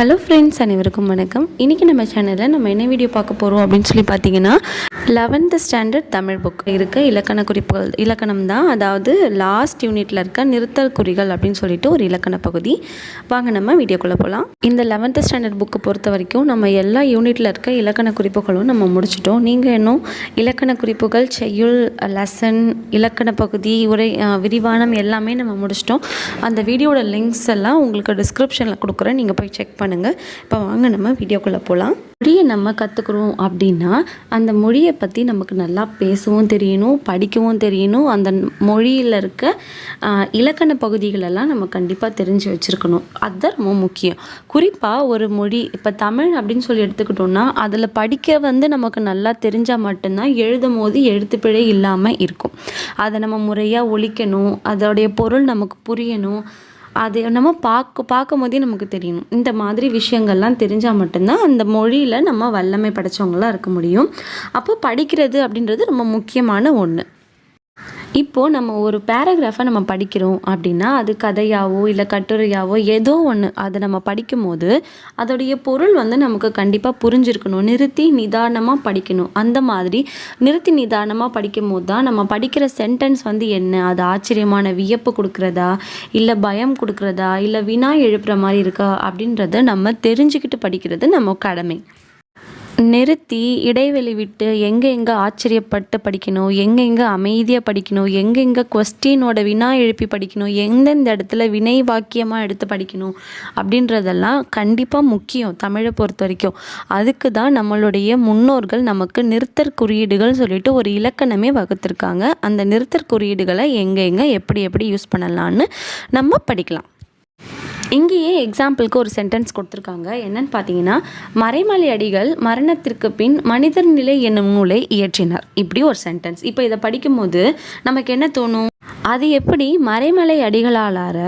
Hello friends அனைவருக்கும் வணக்கம். இன்றைக்கி நம்ம சேனலில் நம்ம என்ன வீடியோ பார்க்க போகிறோம் அப்படின்னு சொல்லி பார்த்தீங்கன்னா லெவன்த்து ஸ்டாண்டர்ட் தமிழ் புக் இருக்க இலக்கண குறிப்புகள் இலக்கணம் தான். அதாவது லாஸ்ட் யூனிட்டில் இருக்க நிறுத்தல் குறிகள் அப்படின்னு சொல்லிட்டு ஒரு இலக்கண பகுதி. வாங்க நம்ம வீடியோக்குள்ளே போகலாம் இந்த லெவன்த்து ஸ்டாண்டர்ட் புக்கை பொறுத்த வரைக்கும் நம்ம எல்லா யூனிட்டில் இருக்க இலக்கண குறிப்புகளும் நம்ம முடிச்சிட்டோம். நீங்கள் இன்னும் இலக்கண குறிப்புகள் செய்யுள் லெசன் இலக்கண பகுதி உரை விரிவானம் எல்லாமே நம்ம முடிச்சிட்டோம். அந்த வீடியோட லிங்க்ஸ் எல்லாம் உங்களுக்கு டிஸ்கிரிப்ஷனில் கொடுக்குறேன். நீங்கள் போய் செக் பண்ணுங்கள் இப்போ வாங்க நம்ம வீடியோக்குள்ளே போகலாம் மொழியை நம்ம கற்றுக்குறோம் அப்படின்னா அந்த மொழியை பற்றி நமக்கு நல்லா பேசவும் தெரியணும் படிக்கவும் தெரியணும். அந்த மொழியில் இருக்க ஆஹ், இலக்கண பகுதிகளெல்லாம் நம்ம கண்டிப்பாக தெரிஞ்சு வச்சுருக்கணும். அதுதான் ரொம்ப முக்கியம். குறிப்பாக ஒரு மொழி இப்போ தமிழ் அப்படின்னு சொல்லி எடுத்துக்கிட்டோம்னா அதில் படிக்க வந்து நமக்கு நல்லா தெரிஞ்சால் மட்டும்தான் எழுதும் போது எழுத்துப்பிழை இல்லாமல் இருக்கும். அதை நம்ம முறையாக ஒழிக்கணும் அதோடைய பொருள் நமக்கு புரியணும் அது நம்ம பார்க்க பார்க்கும் போதே நமக்கு தெரியணும். இந்த மாதிரி விஷயங்கள்லாம் தெரிஞ்சால் மட்டும்தான் அந்த மொழியில் நம்ம வல்லமை படைச்சவங்களாம் இருக்க முடியும். அப்போ படிக்கிறது அப்படின்றது ரொம்ப முக்கியமான ஒன்று இப்போது நம்ம ஒரு பேராகிராஃபை நம்ம படிக்கிறோம் அப்படின்னா அது கதையாவோ இல்லை கட்டுரையாவோ ஏதோ ஒன்று அதை நம்ம படிக்கும்போது அதோடைய பொருள் வந்து நமக்கு கண்டிப்பாக புரிஞ்சிருக்கணும். நிறுத்தி நிதானமாக படிக்கணும். அந்த மாதிரி நிறுத்தி நிதானமாக படிக்கும் போது தான் நம்ம படிக்கிற சென்டென்ஸ் வந்து என்ன? அது ஆச்சரியமான வியப்பு கொடுக்குறதா? இல்லை பயம் கொடுக்குறதா? இல்லை வினா எழுப்புற மாதிரி இருக்கா? அப்படின்றத நம்ம தெரிஞ்சுக்கிட்டு படிக்கிறது நம்ம கடமை. நிறுத்தி இடைவெளி விட்டு எங்கெங்கே ஆச்சரியப்பட்டு படிக்கணும் எங்கெங்கே அமைதியாக படிக்கணும் எங்கெங்கே கொஸ்டினோட வினா எழுப்பி படிக்கணும் எந்தெந்த இடத்துல வினை வாக்கியமாக எடுத்து படிக்கணும் அப்படின்றதெல்லாம் கண்டிப்பாக முக்கியம் தமிழை பொறுத்த வரைக்கும். அதுக்கு தான் நம்மளுடைய முன்னோர்கள் நமக்கு நிறுத்தற் குறியீடுகள் சொல்லிட்டு ஒரு இலக்கணமே வகுத்திருக்காங்க. அந்த நிறுத்தற் குறியீடுகளை எங்கெங்கே எப்படி எப்படி யூஸ் பண்ணலான்னு நம்ம படிக்கலாம். இங்கேயே எக்ஸாம்பிளுக்கு ஒரு சென்டென்ஸ் கொடுத்துருக்காங்க. என்னன்னு பார்த்தீங்கன்னா மறைமலை அடிகள் மரணத்திற்கு பின் மனிதர் நிலை என்னும் நூலை இயற்றினார். இப்படி ஒரு சென்டென்ஸ் இப்போ இதை படிக்கும்போது நமக்கு என்ன தோணும்? அது எப்படி மறைமலை அடிகளாலார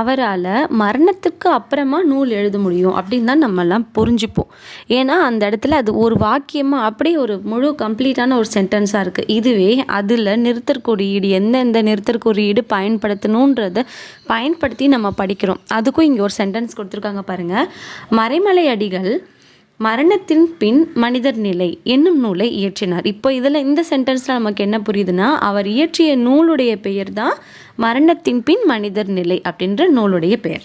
அவரால் மரணத்துக்கு அப்புறமா நூல் எழுத முடியும் அப்படின்னு தான் நம்மெல்லாம் புரிஞ்சுப்போம். ஏன்னா அந்த இடத்துல அது ஒரு வாக்கியமாக அப்படியே ஒரு முழு கம்ப்ளீட்டான ஒரு சென்டென்ஸாக இருக்குது இதுவே அதில் நிறுத்தற்குறியீடு எந்தெந்த நிறுத்தற்குறியீடு பயன்படுத்தணுன்றதை பயன்படுத்தி நம்ம படிக்கிறோம். அதுக்கும் இங்கே ஒரு சென்டென்ஸ் கொடுத்துருக்காங்க பாருங்கள் மறைமலை அடிகள் மரணத்தின் பின் மனிதர் நிலை என்னும் நூலை இயற்றினார். இப்போ இதில் இந்த சென்டென்ஸில் நமக்கு என்ன புரியுதுன்னா அவர் இயற்றிய நூலுடைய பெயர் தான் மரணத்தின் பின் மனிதர் நிலை அப்படின்ற நூலுடைய பெயர்.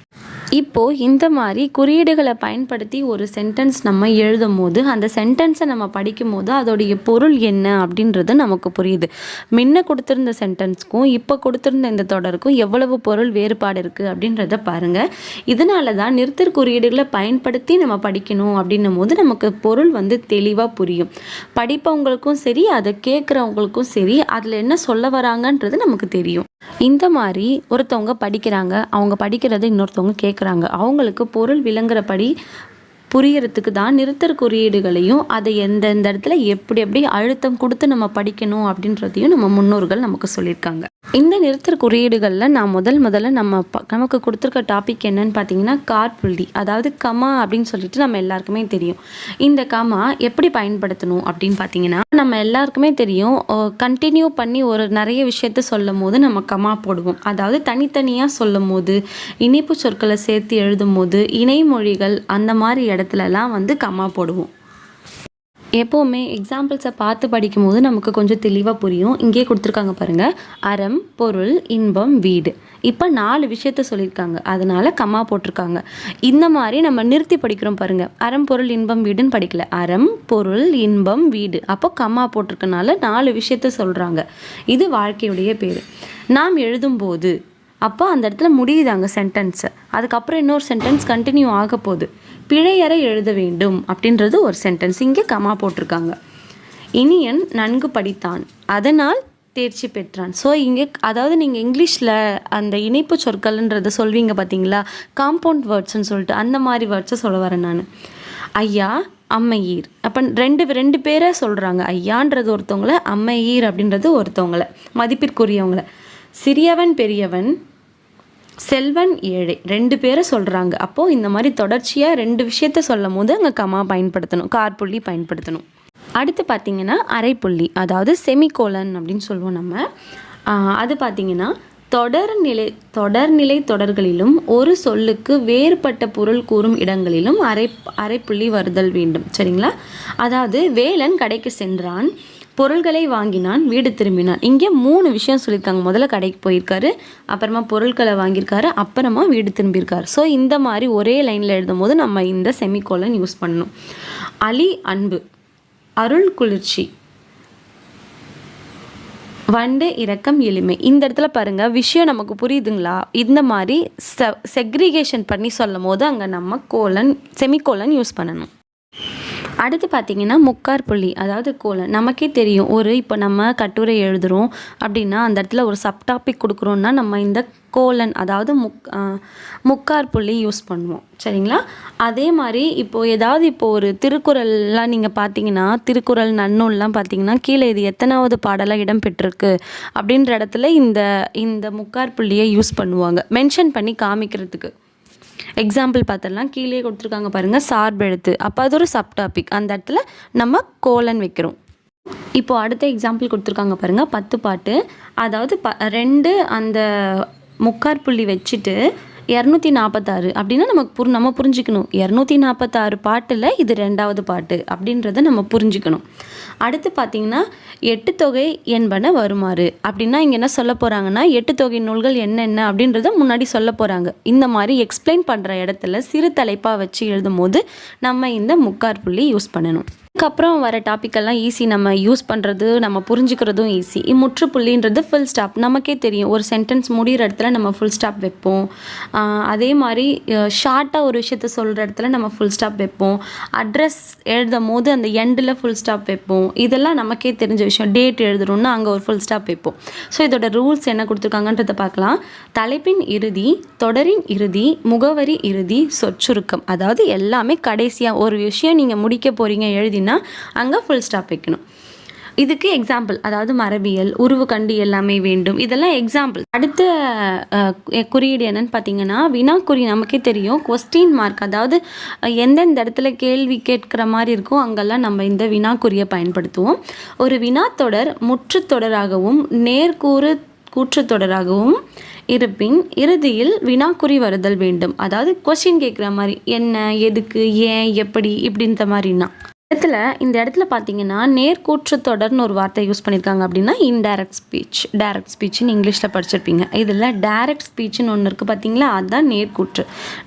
இப்போ இந்த மாதிரி குறியீடுகளை பயன்படுத்தி ஒரு சென்டென்ஸ் நம்ம எழுதும் போது அந்த சென்டென்ஸை நம்ம படிக்கும் போது அதோடைய பொருள் என்ன அப்படின்றது நமக்கு புரியுது. முன்ன கொடுத்துருந்த சென்டென்ஸ்க்கும் இப்போ கொடுத்துருந்த இந்த தொடருக்கும் எவ்வளவு பொருள் வேறுபாடு இருக்குது அப்படின்றத பாருங்கள் இதனால தான் நிறுத்தற் குறியீடுகளை பயன்படுத்தி நம்ம படிக்கணும் அப்படின்னும் போது நமக்கு பொருள் வந்து தெளிவாக புரியும். படிப்பவங்களுக்கும் சரி அதை கேட்குறவங்களுக்கும் சரி அதில் என்ன சொல்ல வராங்கன்றது நமக்கு தெரியும். இந்த மாதிரி ஒருத்தவங்க படிக்கிறாங்க அவங்க படிக்கிறத இன்னொருத்தவங்க கேட்குறாங்க அவங்களுக்கு பொருள் விளங்குறபடி புரியறதுக்கு தான் நிறுத்தற் குறியீடுகளையும் அதை எந்தெந்த இடத்துல எப்படி எப்படி அழுத்தம் கொடுத்து நம்ம படிக்கணும் அப்படின்றதையும் நம்ம முன்னோர்கள் நமக்கு சொல்லியிருக்காங்க. இந்த நிறுத்தற் குறியீடுகளில் நான் முதல் முதல்ல நம்ம ப- நமக்கு கொடுத்துருக்க டாபிக் என்னன்னு பார்த்தீங்கன்னா காற்புள்ளி அதாவது கமா அப்படின்னு சொல்லிட்டு நம்ம எல்லாருக்குமே தெரியும். இந்த கமா எப்படி பயன்படுத்தணும் அப்படின்னு பார்த்தீங்கன்னா நம்ம எல்லாருக்குமே தெரியும் கண்டினியூ பண்ணி ஒரு நிறைய விஷயத்த சொல்லும் போது நம்ம கமா போடுவோம். அதாவது தனித்தனியாக சொல்லும் போது இனிப்பு சொற்களை சேர்த்து எழுதும் போது இணைமொழிகள் அந்த மாதிரி இடத்துலலாம் வந்து கமா போடுவோம். எப்போவுமே எக்ஸாம்பிள்ஸை பார்த்து படிக்கும்போது நமக்கு கொஞ்சம் தெளிவாக புரியும். இங்கே கொடுத்துருக்காங்க பாருங்கள் அறம் பொருள் இன்பம் வீடு. இப்போ நாலு விஷயத்த சொல்லியிருக்காங்க. அதனால் கம்மா போட்டிருக்காங்க. இந்த மாதிரி நம்ம நிறுத்தி படிக்கிறோம் பாருங்கள் அறம் பொருள் இன்பம் வீடுன்னு படிக்கல. அறம் பொருள் இன்பம் வீடு. அப்போ கம்மா போட்டிருக்கனால நாலு விஷயத்த சொல்கிறாங்க இது வாழ்க்கையுடைய பேர். நாம் எழுதும்போது அப்போ அந்த இடத்துல முடியுதாங்க சென்டென்ஸை அதுக்கப்புறம் இன்னொரு சென்டென்ஸ் கண்டினியூ ஆக போகுது பிழையற எழுத வேண்டும் அப்படின்றது ஒரு சென்டென்ஸ் இங்கே கமா போட்டிருக்காங்க. இனியன் நன்கு படித்தான். அதனால் தேர்ச்சி பெற்றான். ஸோ இங்கே அதாவது நீங்கள் இங்கிலீஷில் அந்த இணைப்பு சொற்கள்ன்றதை சொல்வீங்க பார்த்தீங்களா காம்பவுண்ட் வேர்ட்ஸ்ன்னு சொல்லிட்டு அந்த மாதிரி வேர்ட்ஸை சொல்ல வரேன் நான். ஐயா அம்மையீர். அப்போ ரெண்டு ரெண்டு பேரை சொல்கிறாங்க ஐயான்றது ஒருத்தவங்கள அம்மையீர் அப்படின்றது ஒருத்தவங்கள மதிப்பிற்குரியவங்கள. சிறியவன் பெரியவன் செல்வன் ஏழை. ரெண்டு பேரை சொல்கிறாங்க அப்போது இந்த மாதிரி தொடர்ச்சியாக ரெண்டு விஷயத்த சொல்லும் போது அங்கே கமா பயன்படுத்தணும். கார்புள்ளி பயன்படுத்தணும். அடுத்து பார்த்தீங்கன்னா அரைப்புள்ளி அதாவது செமிகோலன் அப்படின்னு சொல்லுவோம் நம்ம. அது பார்த்தீங்கன்னா தொடர்நிலை தொடர்நிலை தொடர்களிலும் ஒரு சொல்லுக்கு வேறுபட்ட பொருள் கூறும் இடங்களிலும் அரை அரைப்புள்ளி வருதல் வேண்டும். சரிங்களா? அதாவது வேலன் கடைக்கு சென்றான். பொருள்களை வாங்கினான் வீடு திரும்பினான். இங்கே மூணு விஷயம் சொல்லியிருக்காங்க. முதல்ல கடைக்கு போயிருக்காரு அப்புறமா பொருட்களை வாங்கியிருக்காரு அப்புறமா வீடு திரும்பியிருக்காரு. ஸோ இந்த மாதிரி ஒரே லைனில் எழுதும் போது நம்ம இந்த செமிகோலன் யூஸ் பண்ணணும். அலி அன்பு அருள் குளிர்ச்சி வண்டு இரக்கம் எளிமை. இந்த இடத்துல பாருங்கள் விஷயம் நமக்கு புரியுதுங்களா? இந்த மாதிரி செ செக்ரிகேஷன் பண்ணி சொல்லும் போது அங்கே நம்ம கோலன் செமிகோலன் யூஸ் பண்ணணும். அடுத்து பார்த்தீங்கன்னா முக்கார் புள்ளி அதாவது கோலன். நமக்கே தெரியும் ஒரு இப்போ நம்ம கட்டுரை எழுதுகிறோம் அப்படின்னா அந்த இடத்துல ஒரு சப்டாபிக் கொடுக்குறோன்னா நம்ம இந்த கோலன் அதாவது முக் முக்கார் புள்ளி யூஸ் பண்ணுவோம். சரிங்களா? அதே மாதிரி இப்போது ஏதாவது இப்போது ஒரு திருக்குறள்லாம் நீங்கள் பார்த்தீங்கன்னா திருக்குறள் நன்னூல்லாம் பார்த்தீங்கன்னா கீழே இது எத்தனாவது பாடலாக இடம்பெற்றிருக்கு அப்படின்ற இடத்துல இந்த இந்த முக்கார் புள்ளியை யூஸ் பண்ணுவாங்க. மென்ஷன் பண்ணி காமிக்கிறதுக்கு. எக்ஸாம்பிள் பார்த்துடலாம் கீழே கொடுத்துருக்காங்க பாருங்கள் சார்பு எழுத்து. அப்போ அது ஒரு சப் டாபிக் அந்த இடத்துல நம்ம கோலன் வைக்கிறோம். இப்போது அடுத்த எக்ஸாம்பிள் கொடுத்துருக்காங்க பாருங்கள் பத்து பாட்டு. அதாவது ப ரெண்டு அந்த முக்கார் புள்ளி வச்சுட்டு இரநூத்தி நாற்பத்தாறு அப்படின்னா நமக்கு புரி நம்ம புரிஞ்சுக்கணும். இரநூத்தி நாற்பத்தாறு பாட்டில் இது ரெண்டாவது பாட்டு அப்படின்றத நம்ம புரிஞ்சுக்கணும். அடுத்து பார்த்தீங்கன்னா எட்டு தொகை என்பன வருமாறு அப்படின்னா இங்கே என்ன சொல்ல போகிறாங்கன்னா எட்டு தொகை நூல்கள் என்னென்ன அப்படின்றத முன்னாடி சொல்ல போகிறாங்க இந்த மாதிரி எக்ஸ்பிளைன் பண்ணுற இடத்துல சிறு தலைப்பாக வச்சு எழுதும் போது நம்ம இந்த முக்கார் புள்ளி யூஸ் பண்ணணும். அதுக்கப்புறம் வர டாப்பிக்கெல்லாம் ஈஸி நம்ம யூஸ் பண்ணுறது நம்ம புரிஞ்சுக்கிறதும் ஈஸி முற்றுப்புள்ளின்றது ஃபுல் ஸ்டாப் நமக்கே தெரியும். ஒரு சென்டென்ஸ் முடிகிற இடத்துல நம்ம ஃபுல் ஸ்டாப் வைப்போம். அதே மாதிரி ஷார்ட்டாக ஒரு விஷயத்த சொல்கிற இடத்துல நம்ம ஃபுல் ஸ்டாப் வைப்போம். அட்ரஸ் எழுதும் போது அந்த எண்டில் ஃபுல் ஸ்டாப் வைப்போம். இதெல்லாம் நமக்கே தெரிஞ்ச விஷயம். டேட் எழுதுறோம்னா அங்கே ஒரு ஃபுல் ஸ்டாப் வைப்போம். ஸோ இதோட ரூல்ஸ் என்ன கொடுத்துருக்காங்கன்றதை பார்க்கலாம். தலைப்பின் இறுதி தொடரின் இறுதி முகவரி இறுதி சொற்சுருக்கம். அதாவது எல்லாமே கடைசியாக ஒரு விஷயம் நீங்கள் முடிக்க போகிறீங்க எழுதி அப்படின்னா அங்கே ஃபுல் ஸ்டாப் வைக்கணும். இதுக்கு எக்ஸாம்பிள் அதாவது மரபியல் உருவு கண்டு எல்லாமே வேண்டும். இதெல்லாம் எக்ஸாம்பிள் அடுத்த குறியீடு என்னன்னு பார்த்தீங்கன்னா வினாக்குறி நமக்கே தெரியும். கொஸ்டின் மார்க் அதாவது எந்தெந்த இடத்துல கேள்வி கேட்குற மாதிரி இருக்கோ அங்கெல்லாம் நம்ம இந்த வினாக்குறியை பயன்படுத்துவோம். ஒரு வினாத்தொடர் முற்றுத்தொடராகவும் நேர்கூறு கூற்றுத்தொடராகவும் இருப்பின் இறுதியில் வினாக்குறி வருதல் வேண்டும். அதாவது கொஸ்டின் கேட்குற மாதிரி என்ன எதுக்கு ஏன் எப்படி இப்படின்ற மாதிரினா இடத்துல இந்த இடத்துல பார்த்தீங்கன்னா நேர்கூற்று தொடர்னு ஒரு வார்த்தை யூஸ் பண்ணியிருக்காங்க அப்படின்னா இன்டைரக்ட் ஸ்பீச் டைரக்ட் ஸ்பீச்னு இங்கிலீஷில் படிச்சிருப்பீங்க. இதில் டைரக்ட் ஸ்பீச்னு ஒன்று இருக்குது பார்த்தீங்களா அதுதான் நேர்கூற்று.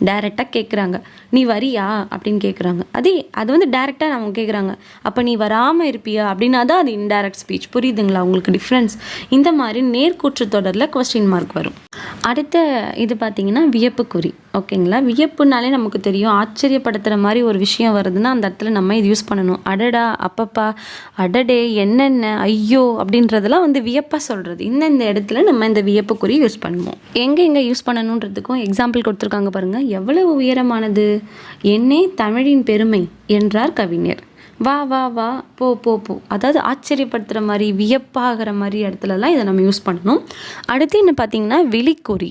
டைரெக்டாக கேட்குறாங்க நீ வரியா? அப்படின்னு கேட்குறாங்க அதே அது வந்து டைரெக்டாக அவங்க கேட்குறாங்க அப்போ நீ வராமல் இருப்பியா? அப்படின்னா தான் அது இன்டைரக்ட் ஸ்பீச் புரியுதுங்களா? உங்களுக்கு டிஃப்ரென்ஸ் இந்த மாதிரி நேர்கூற்று தொடரில் கொஸ்டின் மார்க் வரும். அடுத்த இது பார்த்தீங்கன்னா வியப்புக்குறி. ஓகேங்களா? வியப்புனாலே நமக்கு தெரியும். ஆச்சரியப்படுத்துகிற மாதிரி ஒரு விஷயம் வருதுன்னா அந்த இடத்துல நம்ம இது யூஸ் பண்ணணும். அடடா அப்பப்பா அடடே என்னென்ன ஐயோ அப்படின்றதெல்லாம் வந்து வியப்பாக சொல்கிறது இந்தந்த இடத்துல நம்ம இந்த வியப்புக்குறி யூஸ் பண்ணுவோம். எங்கே எங்கே யூஸ் பண்ணணுன்றதுக்கும் எக்ஸாம்பிள் கொடுத்துருக்காங்க பாருங்கள் எவ்வளவு உயரமானது? என்னே தமிழின் பெருமை என்றார் கவிஞர். வா வா வா போ போ போ. அதாவது ஆச்சரியப்படுத்துகிற மாதிரி வியப்பாகிற மாதிரி இடத்துலலாம் இதை நம்ம யூஸ் பண்ணணும். அடுத்து என்ன பார்த்தீங்கன்னா விழிக்குறி.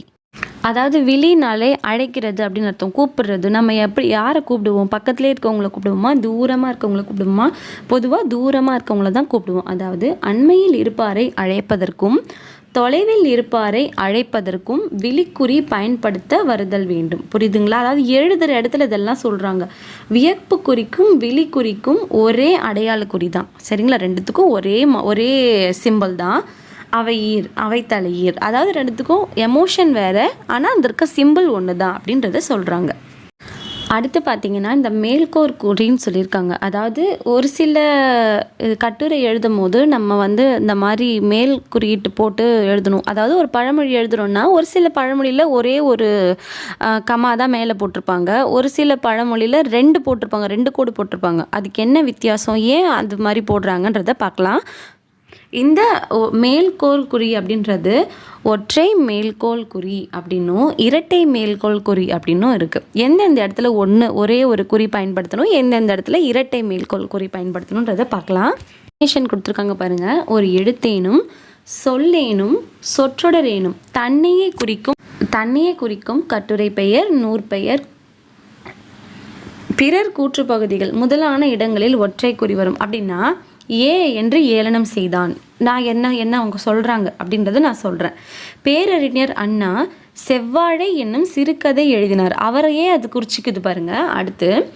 அதாவது விழினாலே அழைக்கிறது அப்படின்னு அர்த்தம். கூப்பிடுறது. நம்ம எப்படி யாரை கூப்பிடுவோம்? பக்கத்துலேயே இருக்கவங்கள கூப்பிடுவோமா? தூரமாக இருக்கவங்கள கூப்பிடுவோமா? பொதுவாக தூரமாக இருக்கவங்கள தான் கூப்பிடுவோம். அதாவது அண்மையில் இருப்பாரை அழைப்பதற்கும் தொலைவில் இருப்பாரை அழைப்பதற்கும் விழிக்குறி பயன்படுத்த வருதல் வேண்டும். புரியுதுங்களா? அதாவது எழுதுகிற இடத்துல இதெல்லாம் சொல்கிறாங்க வியப்பு குறிக்கும் விழிக்குறிக்கும் ஒரே அடையாள குறி தான். சரிங்களா? ரெண்டுத்துக்கும் ஒரே ம- ஒரே சிம்பிள் தான். அவை ஈர் அவை தலையீர் அதாவது ரெண்டுத்துக்கும் எமோஷன் வேறு ஆனால் அந்த இருக்க சிம்பிள் ஒன்று தான் அப்படின்றத சொல்கிறாங்க அடுத்து பார்த்தீங்கன்னா இந்த மேல்கோர் குறின்னு சொல்லியிருக்காங்க. அதாவது ஒரு சில கட்டுரை எழுதும் போது நம்ம வந்து இந்த மாதிரி மேல் குறியீட்டு போட்டு எழுதணும். அதாவது ஒரு பழமொழி எழுதுகிறோன்னா ஒரு சில பழமொழியில் ஒரே ஒரு கமா தான் மேலே போட்டிருப்பாங்க. ஒரு சில பழமொழியில் ரெண்டு போட்டிருப்பாங்க ரெண்டு கோடு போட்டிருப்பாங்க. அதுக்கு என்ன வித்தியாசம்? ஏன் அது மாதிரி போடுறாங்கன்றத பார்க்கலாம் இந்த ஒ- மேல்கோள் குறி அப்படின்றது ஒற்றை மேல்கோள் குறி அப்படின்னும் இரட்டை மேல்கோள் குறி அப்படின்னும் இருக்குது எந்தெந்த இடத்துல ஒன்று ஒரே ஒரு குறி பயன்படுத்தணும் எந்தெந்த இடத்துல இரட்டை மேல்கோள் குறி பயன்படுத்தணுன்றதை பார்க்கலாம். டெஃபினேஷன் கொடுத்துருக்காங்க பாருங்கள் ஒரு எழுத்தேனும் சொல்லேனும் சொற்றொடரேனும் தன்னையே குறிக்கும் தன்னையே குறிக்கும் கட்டுரை பெயர் நூற்பெயர் பிறர் கூற்று பகுதிகள் முதலான இடங்களில் ஒற்றை குறி வரும். அப்படின்னா ஏ என்று ஏளனம் செய்தான். நான் என்ன என்ன அவங்க சொல்கிறாங்க அப்படின்றத நான் சொல்கிறேன் பேரறிஞர் அண்ணா செவ்வாழை என்னும் சிறுகதை எழுதினார். அவரையே அது குறிச்சிக்குது பாருங்க. அடுத்து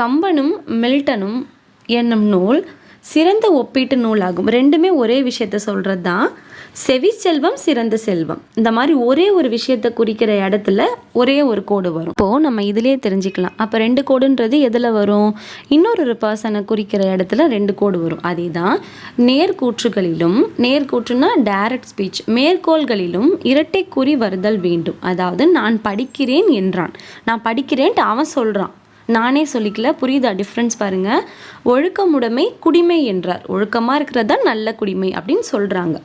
கம்பனும் மில்டனும் என்னும் நூல் சிறந்த ஒப்பீட்டு நூலாகும். ரெண்டுமே ஒரே விஷயத்த சொல்கிறது தான் செவி செல்வம் சிறந்த செல்வம். இந்த மாதிரி ஒரே ஒரு விஷயத்தை குறிக்கிற இடத்துல ஒரே ஒரு கோடு வரும். இப்போது நம்ம இதுலேயே தெரிஞ்சுக்கலாம். அப்போ ரெண்டு கோடுன்றது எதில் வரும்? இன்னொரு ஒரு பர்சனை குறிக்கிற இடத்துல ரெண்டு கோடு வரும். அதே தான் நேர்கூற்றுகளிலும் நேர்கூற்றுனா டைரக்ட் ஸ்பீச் மேற்கோள்களிலும் இரட்டை குறி வருதல் வேண்டும். அதாவது நான் படிக்கிறேன் என்றான். நான் படிக்கிறேன்ட்டு அவன் சொல்கிறான் நானே சொல்லிக்கல புரியுதா டிஃப்ரென்ஸ் பாருங்க. ஒழுக்கமுடைமை குடிமை என்றார். ஒழுக்கமாக இருக்கிறது தான் நல்ல குடிமை அப்படின்னு சொல்கிறாங்க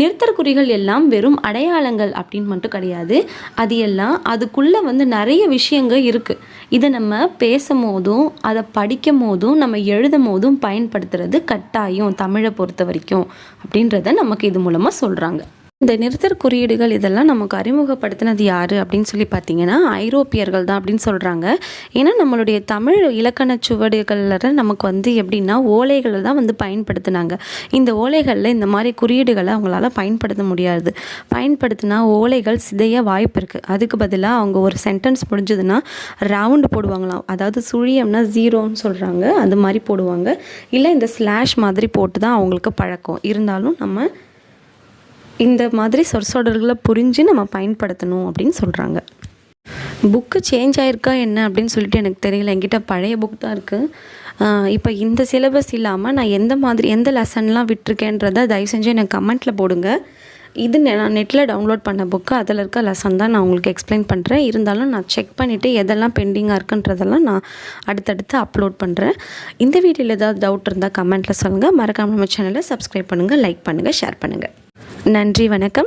நிறுத்தற்குறிகள் எல்லாம் வெறும் அடையாளங்கள் அப்படின்னு மட்டும் கிடையாது. அது எல்லாம் அதுக்குள்ளே வந்து நிறைய விஷயங்கள் இருக்குது இதை நம்ம பேசும் போதும் அதை படிக்கும் போதும் நம்ம எழுதும் போதும் பயன்படுத்துறது கட்டாயம் தமிழை பொறுத்த வரைக்கும் அப்படின்றத நமக்கு இது மூலமாக சொல்கிறாங்க இந்த நிறுத்தற் குறியீடுகள் இதெல்லாம் நமக்கு அறிமுகப்படுத்தினது யார் அப்படின்னு சொல்லி பார்த்தீங்கன்னா ஐரோப்பியர்கள் தான் அப்படின்னு சொல்கிறாங்க ஏன்னா நம்மளுடைய தமிழ் இலக்கண சுவடுகளில் நமக்கு வந்து எப்படின்னா ஓலைகளை தான் வந்து பயன்படுத்தினாங்க. இந்த ஓலைகளில் இந்த மாதிரி குறியீடுகளை அவங்களால பயன்படுத்த முடியாது. பயன்படுத்தினா ஓலைகள் சிதைய வாய்ப்பு இருக்குது அதுக்கு பதிலாக அவங்க ஒரு சென்டென்ஸ் முடிஞ்சதுன்னா ரவுண்டு போடுவாங்களாம். அதாவது சுழியம்னா ஜீரோன்னு சொல்கிறாங்க அது மாதிரி போடுவாங்க. இல்லை இந்த ஸ்லாஷ் மாதிரி போட்டு தான் அவங்களுக்கு பழக்கம். இருந்தாலும் நம்ம இந்த மாதிரி சொற்சொடர்களை புரிஞ்சு நம்ம பயன்படுத்தணும் அப்படின்னு சொல்கிறாங்க புக்கு சேஞ்ச் ஆயிருக்கா என்ன அப்படின்னு சொல்லிட்டு எனக்கு தெரியல. என்கிட்ட பழைய புக் தான் இருக்குது இப்போ இந்த சிலபஸ் இல்லாமல் நான் எந்த மாதிரி எந்த லெசன்லாம் விட்டுருக்கேன்றதை தயவு செஞ்சு எனக்கு கமெண்ட்டில் போடுங்க. இது நெ- நான் நெட்டில் டவுன்லோட் பண்ண புக்கு அதில் இருக்க லெசன் தான் நான் உங்களுக்கு எக்ஸ்பிளைன் பண்ணுறேன் இருந்தாலும் நான் செக் பண்ணிவிட்டு எதெல்லாம் பெண்டிங்காக இருக்குன்றதெல்லாம் நான் அடுத்தடுத்து அப்லோட் பண்ணுறேன் இந்த வீடியோவில் ஏதாவது டவுட் இருந்தால் கமெண்ட்டில் சொல்லுங்கள் மறக்காம நம்ம சேனலை சப்ஸ்கிரைப் பண்ணுங்கள் லைக் பண்ணுங்கள் ஷேர் பண்ணுங்கள் நன்றி வணக்கம்.